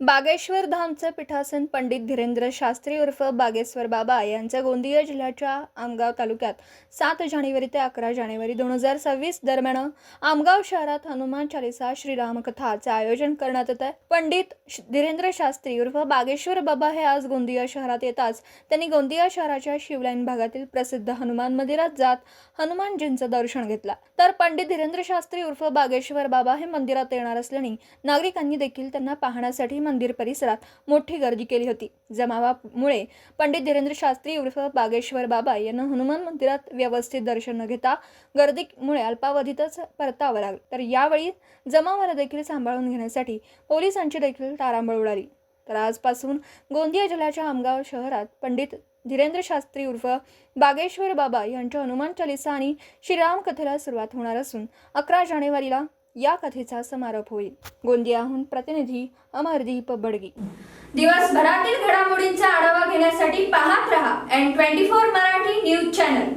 बागेश्वर धामचं पीठासन पंडित धीरेंद्र शास्त्री उर्फ बागेश्वर बाबा यांचं गोंदिया जिल्ह्याच्या आमगाव तालुक्यात सात जानेवारी ते अकरा जानेवारी दोन हजार सव्वीस दरम्यान आमगाव शहरात हनुमान चालिसा श्रीरामकथाचं आयोजन करण्यात येत आहे पंडित श- धीरेंद्र शास्त्री उर्फ बागेश्वर बाबा हे आज गोंदिया शहरात येताच त्यांनी गोंदिया शहराच्या शिवलाईन भागातील प्रसिद्ध हनुमान मंदिरात जात हनुमानजींचं दर्शन घेतलं. तर पंडित धीरेंद्र शास्त्री उर्फ बागेश्वर बाबा हे मंदिरात येणार असल्याने नागरिकांनी देखील त्यांना पाहण्यासाठी मंदिर परिसरात मोठी गर्दी केली होती. जमावामुळे पंडित धीरेंद्र शास्त्री उर्फ बागेश्वर बाबा यांना हनुमान मंदिरात व्यवस्थित दर्शन न घेता गर्दीमुळे अल्पावधीतच परतावं लागलं. तर यावेळी जमावाला देखील सांभाळून घेण्यासाठी पोलिसांची देखील तारांबळ उडाली. तर आजपासून गोंदिया जिल्ह्याच्या आमगाव शहरात पंडित धीरेंद्र शास्त्री उर्फ बागेश्वर बाबा यांच्या हनुमान चालिसा आणि श्रीराम कथेला सुरुवात होणार असून अकरा जानेवारीला या कथेचा समारोप होईल. गोंदियाहून प्रतिनिधी अमरदीप बडगी. दिवसभरातील घडामोडींचा आढावा घेण्यासाठी पाहत रहा N twenty four Marathi news channel